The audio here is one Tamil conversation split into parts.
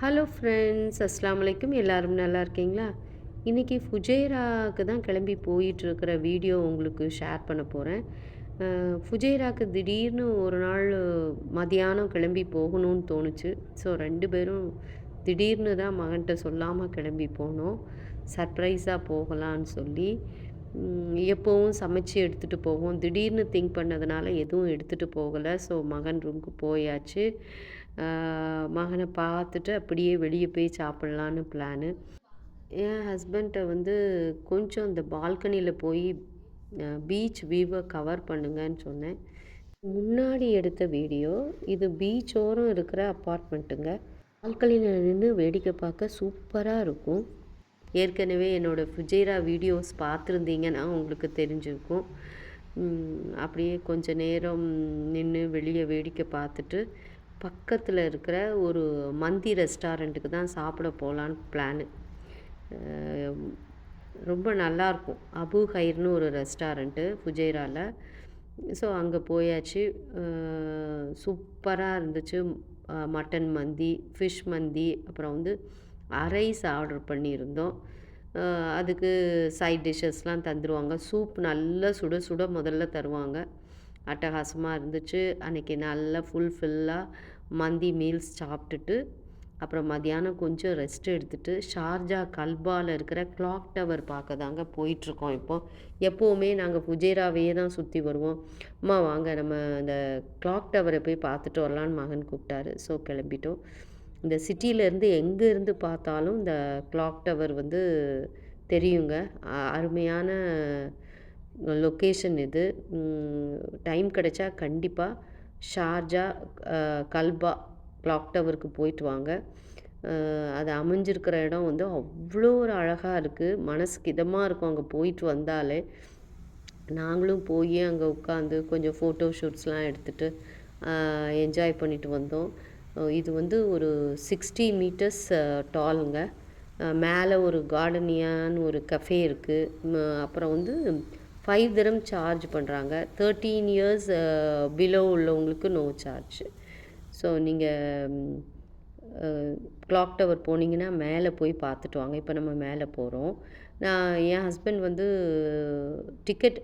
ஹலோ ஃப்ரெண்ட்ஸ் அஸ்லாம் வலைக்கும் எல்லோரும் நல்லா இருக்கீங்களா? இன்றைக்கி ஃபுஜேராவுக்கு தான் கிளம்பி போயிட்டுருக்கிற வீடியோ உங்களுக்கு ஷேர் பண்ண போகிறேன் ஃபுஜேராவுக்கு திடீர்னு ஒரு நாள் மதியானம் கிளம்பி போகணும்னு தோணுச்சு. ஸோ ரெண்டு பேரும் திடீர்னு தான் மகன்கிட்ட சொல்லாமல் கிளம்பி போனோம். சர்ப்ரைஸாக போகலான்னு சொல்லி. எப்போவும் சமைச்சு எடுத்துகிட்டு போவோம். திடீர்னு திங்க் பண்ணதுனால எதுவும் எடுத்துகிட்டு போகலை. ஸோ மகன் ரூமுக்கு போயாச்சு. மகனை பார்த்துட்டு அப்படியே வெளியே போய் சாப்பிட்லான்னு பிளானு என் ஹஸ்பண்ட்டை வந்து கொஞ்சம் இந்த பால்கனியில் போய் பீச் வியூவை கவர் பண்ணுங்கன்னு சொன்னேன். முன்னாடி எடுத்த வீடியோ இது பீச்சோரம் இருக்கிற அப்பார்ட்மெண்ட்டுங்க பால்கனியில் நின்று வேடிக்கை பார்க்க சூப்பராக இருக்கும். ஏற்கனவே என்னோடய ஃபுஜைரா வீடியோஸ் பார்த்துருந்தீங்கன்னா உங்களுக்கு தெரிஞ்சிருக்கும். அப்படியே கொஞ்ச நேரம் நின்று வெளியே வேடிக்கை பார்த்துட்டு பக்கத்தில் இருக்கிற ஒரு மந்தி ரெஸ்டாரண்ட்டுக்கு தான் சாப்பிட போகலான்னு பிளானு. ரொம்ப நல்லாயிருக்கும். அபு ஹைர்னு ஒரு ரெஸ்டாரண்ட்டு ஃபுஜைராவில் ஸோ அங்கே போயாச்சு. சூப்பராக இருந்துச்சு. மட்டன் மந்தி ஃபிஷ் மந்தி அப்புறம் வந்து அரைஸ் ஆர்டர் பண்ணியிருந்தோம். அதுக்கு சைட் டிஷ்ஷஸ்லாம் தந்துடுவாங்க சூப் நல்லா சுட சுட முதல்ல தருவாங்க. அட்டகாசமாக இருந்துச்சு. அன்றைக்கி நல்லா ஃபுல்ஃபில்லாக மந்தி மீல்ஸ் சாப்பிட்டுட்டு அப்புறம் மதியானம் கொஞ்சம் ரெஸ்ட் எடுத்துகிட்டு ஷார்ஜா கல்பாவில் இருக்கிற கிளாக் டவர் பார்க்க தாங்க போயிட்டுருக்கோம் இப்போது எப்போவுமே நாங்கள் புஜேராவையே தான் சுற்றி வருவோம். அம்மா வாங்க நம்ம அந்த கிளாக் டவரை போய் பார்த்துட்டு வரலான்னு மகன் கூப்பிட்டாரு. ஸோ கிளம்பிட்டோம். இந்த சிட்டியிலேருந்து எங்கே இருந்து பார்த்தாலும் இந்த கிளாக் டவர் வந்து தெரியுங்க. அருமையான லொக்கேஷன் இது. டைம் கிடைச்சா கண்டிப்பாக ஷார்ஜா கல்பா கிளாக் டவருக்கு போயிட்டு வாங்க. அது அமைஞ்சிருக்கிற இடம் வந்து அவ்வளோ ஒரு அழகாக இருக்குது மனசுக்கு இதமாக இருக்கும் அங்கே போயிட்டு வந்தாலே. நாங்களும் போய் அங்கே உட்காந்து கொஞ்சம் ஃபோட்டோ ஷூட்ஸ்லாம் எடுத்துகிட்டு என்ஜாய் பண்ணிட்டு வந்தோம். இது வந்து ஒரு சிக்ஸ்டி மீட்டர்ஸ் டாலுங்க மேலே ஒரு கார்டனியான்னு ஒரு கஃபே இருக்குது அப்புறம் வந்து ஃபைவ் திரம் சார்ஜ் பண்ணுறாங்க தேர்ட்டீன் இயர்ஸ் பிலோ உள்ளவங்களுக்கு நோ சார்ஜ் ஸோ நீங்கள் கிளாக் டவர் போனீங்கன்னா மேலே போய் பார்த்துட்டு வாங்க. இப்போ நம்ம மேலே போகிறோம் நான் என் ஹஸ்பண்ட் வந்து டிக்கெட்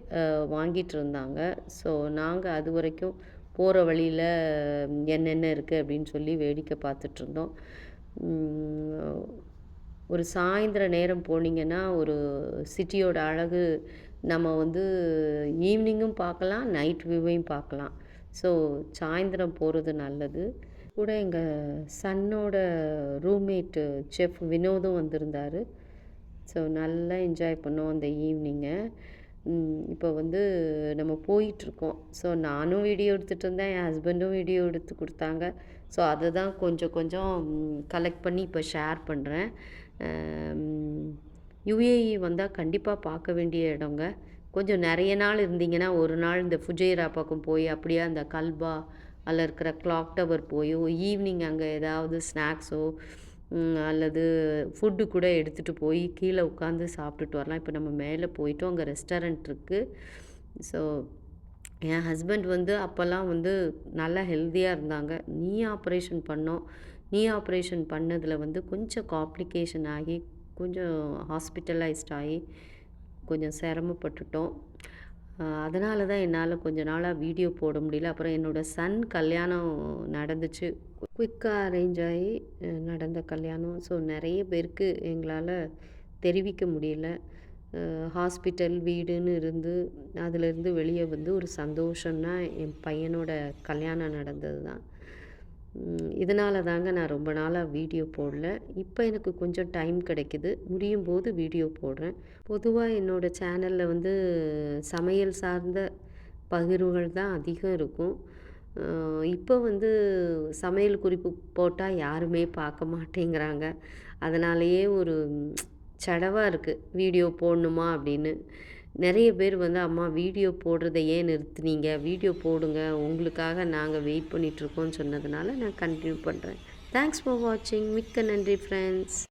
வாங்கிட்டு இருந்தாங்க. ஸோ நாங்கள் அது வரைக்கும் போகிற வழியில் என்னென்ன இருக்குது அப்படின்னு சொல்லி வேடிக்கை பார்த்துட்ருந்தோம் ஒரு சாயந்தர நேரம் போனீங்கன்னா ஒரு சிட்டியோட அழகு நம்ம வந்து ஈவினிங்கும் பார்க்கலாம் நைட் வியூவையும் பார்க்கலாம். ஸோ சாயந்தரம் போகிறது நல்லது. கூட எங்கள் சன்னோட ரூம்மேட்டு செஃப் வினோதும் வந்திருந்தார். ஸோ நல்லா என்ஜாய் பண்ணோம் அந்த ஈவினிங்கை. இப்போ வந்து நம்ம போயிட்டுருக்கோம் ஸோ நானும் வீடியோ எடுத்துகிட்டு இருந்தேன் என் ஹஸ்பண்டும் வீடியோ எடுத்து கொடுத்தாங்க. ஸோ அதை தான் கொஞ்சம் கொஞ்சம் கலெக்ட் பண்ணி இப்போ ஷேர் பண்ணுறேன் யுஏஇ வந்தால் கண்டிப்பாக பார்க்க வேண்டிய இடங்க. கொஞ்சம் நிறைய நாள் இருந்தீங்கன்னா ஒரு நாள் இந்த ஃபுஜைரா பக்கம் போய் அப்படியே அந்த கல்பா அதில் இருக்கிற கிளாக் டவர் போயோ ஈவினிங் அங்கே ஏதாவது ஸ்நாக்ஸோ அல்லது ஃபுட்டு கூட எடுத்துகிட்டு போய் கீழே உட்காந்து சாப்பிட்டுட்டு வரலாம். இப்போ நம்ம மேலே போயிட்டோம். அங்கே ரெஸ்டாரண்ட் இருக்குது ஸோ என் ஹஸ்பண்ட் வந்து அப்போல்லாம் வந்து நல்லா ஹெல்த்தியாக இருந்தாங்க. நீ ஆப்ரேஷன் பண்ணோம். நீ ஆப்ரேஷன் பண்ணதில் வந்து கொஞ்சம் காம்ப்ளிகேஷன் ஆகி கொஞ்சம் ஹாஸ்பிட்டலைஸ்ட் ஆகி கொஞ்சம் சிரமப்பட்டுட்டோம். அதனால தான் என்னால் கொஞ்ச நாளாக வீடியோ போட முடியல. அப்புறம் என்னோடய சன் கல்யாணம் நடந்துச்சு. குயிக்காக அரேஞ்ச் ஆகி நடந்த கல்யாணம். ஸோ நிறைய பேருக்கு எங்களால் தெரிவிக்க முடியல. ஹாஸ்பிட்டல் வீடுன்னு இருந்து அதிலிருந்து வெளியே வந்து ஒரு சந்தோஷம்னா என் பையனோட கல்யாணம் நடந்தது தான் இதனால தாங்க நான் ரொம்ப நாளாக வீடியோ போடல. இப்போ எனக்கு கொஞ்சம் டைம் கிடைக்கிது. முடியும் போது வீடியோ போடுறேன். பொதுவாக என்னோடய சேனலில் வந்து சமையல் சார்ந்த பகிர்வுகள் தான் அதிகம் இருக்கும். இப்போ வந்து சமையல் குறிப்பு போட்டால் யாருமே பார்க்க மாட்டேங்கிறாங்க. அதனாலேயே ஒரு சடவாக இருக்குது வீடியோ போடணுமா அப்படின்னு. நிறைய பேர் வந்து அம்மா வீடியோ போடுறத ஏன் நிறுத்துனீங்க? வீடியோ போடுங்க. உங்களுக்காக நாங்கள் வெயிட் பண்ணிகிட்ருக்கோன்னு சொன்னதுனால நான் கண்டினியூ பண்ணுறேன் தேங்க்ஸ் ஃபார் வாட்சிங் மிக்க நன்றி ஃப்ரெண்ட்ஸ்